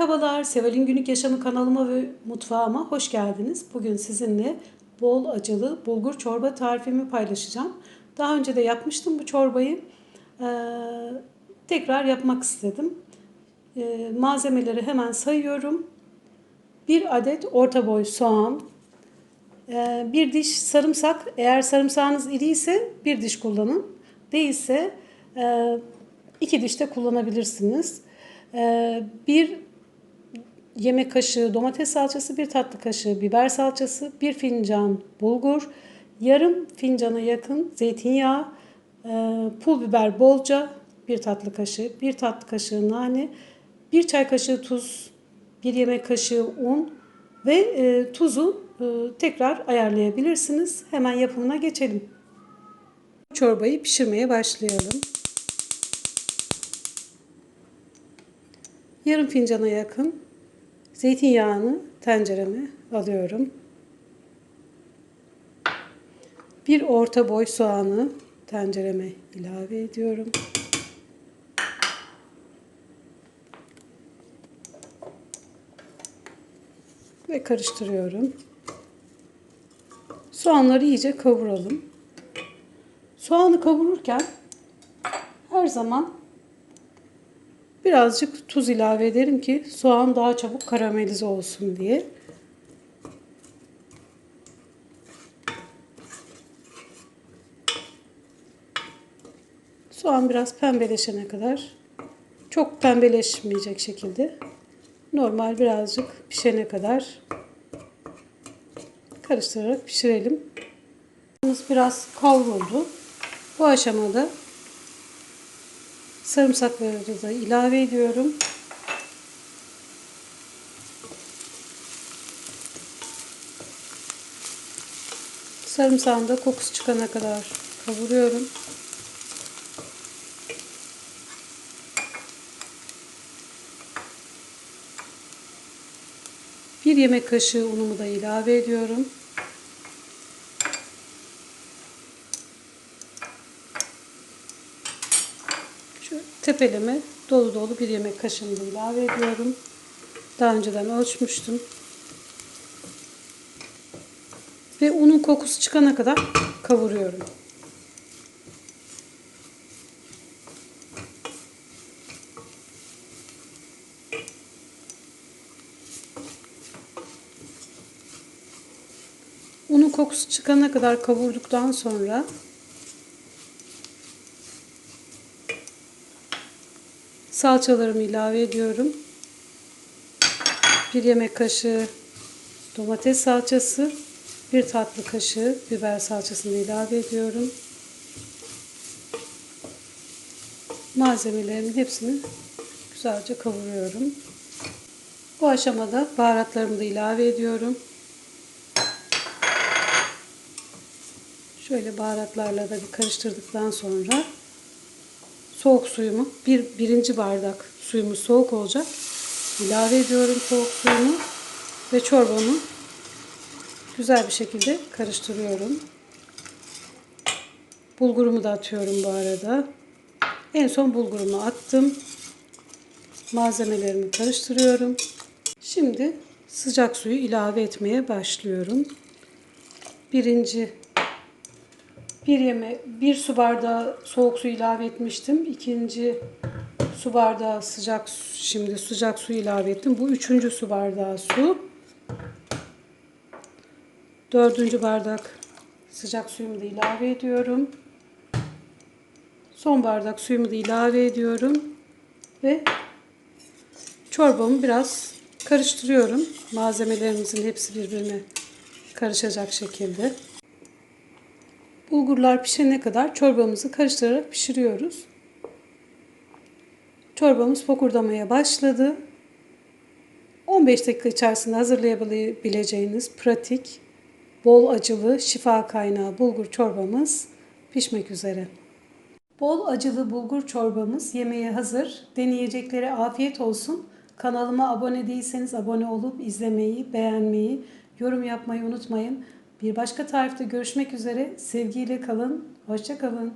Merhabalar, Seval'in Günlük Yaşamı kanalıma ve mutfağıma hoş geldiniz. Bugün sizinle bol acılı bulgur çorba tarifimi paylaşacağım. Daha önce de yapmıştım bu çorbayı. Ee, tekrar yapmak istedim. Ee, malzemeleri hemen sayıyorum. Bir adet orta boy soğan, ee, bir diş sarımsak. Eğer sarımsağınız iri ise bir diş kullanın. Değilse e, iki diş de kullanabilirsiniz. Ee, bir yemek kaşığı domates salçası, bir tatlı kaşığı biber salçası, bir fincan bulgur, yarım fincana yakın zeytinyağı, e, pul biber bolca, bir tatlı kaşığı, bir tatlı kaşığı nane, bir çay kaşığı tuz, bir yemek kaşığı un ve e, tuzu e, tekrar ayarlayabilirsiniz. Hemen yapımına geçelim. Çorbayı pişirmeye başlayalım. Yarım fincana yakın Zeytinyağını tencereme alıyorum. Bir orta boy soğanı tencereme ilave ediyorum. Ve karıştırıyorum. Soğanları iyice kavuralım. Soğanı kavururken her zaman Birazcık tuz ilave ederim ki soğan daha çabuk karamelize olsun diye. Soğan biraz pembeleşene kadar çok pembeleşmeyecek şekilde normal birazcık pişene kadar karıştırarak pişirelim. Biraz kavruldu. Bu aşamada Sarımsakları da ilave ediyorum. Sarımsağın da kokusu çıkana kadar kavuruyorum. Bir yemek kaşığı unumu da ilave ediyorum. Tepeleme dolu dolu bir yemek kaşığını ilave ediyorum. Daha önceden ölçmüştüm. Ve unun kokusu çıkana kadar kavuruyorum. Unun kokusu çıkana kadar kavurduktan sonra Salçalarımı ilave ediyorum. Bir yemek kaşığı domates salçası, bir tatlı kaşığı biber salçasını ilave ediyorum. Malzemelerimin hepsini güzelce kavuruyorum. Bu aşamada baharatlarımı da ilave ediyorum. Şöyle baharatlarla da bir karıştırdıktan sonra soğuk suyumu bir birinci bardak suyumuz soğuk olacak. ilave ediyorum soğuk suyumu ve çorbamı güzel bir şekilde karıştırıyorum. Bulgurumu da atıyorum bu arada. En son bulgurumu attım. Malzemelerimi karıştırıyorum. Şimdi sıcak suyu ilave etmeye başlıyorum. Birinci bir yeme bir su bardağı soğuk su ilave etmiştim. İkinci su bardağı sıcak şimdi sıcak su ilave ettim. Bu üçüncü su bardağı su. Dördüncü bardak sıcak suyumu da ilave ediyorum. Son bardak suyumu da ilave ediyorum. Ve çorbamı biraz karıştırıyorum. Malzemelerimizin hepsi birbirine karışacak şekilde. Bulgurlar pişene kadar çorbamızı karıştırarak pişiriyoruz. Çorbamız fokurdamaya başladı. 15 dakika içerisinde hazırlayabileceğiniz pratik, bol acılı, şifa kaynağı bulgur çorbamız pişmek üzere. Bol acılı bulgur çorbamız yemeğe hazır. Deneyeceklere afiyet olsun. Kanalıma abone değilseniz abone olup izlemeyi, beğenmeyi, yorum yapmayı unutmayın. Bir başka tarifte görüşmek üzere. Sevgiyle kalın. Hoşça kalın.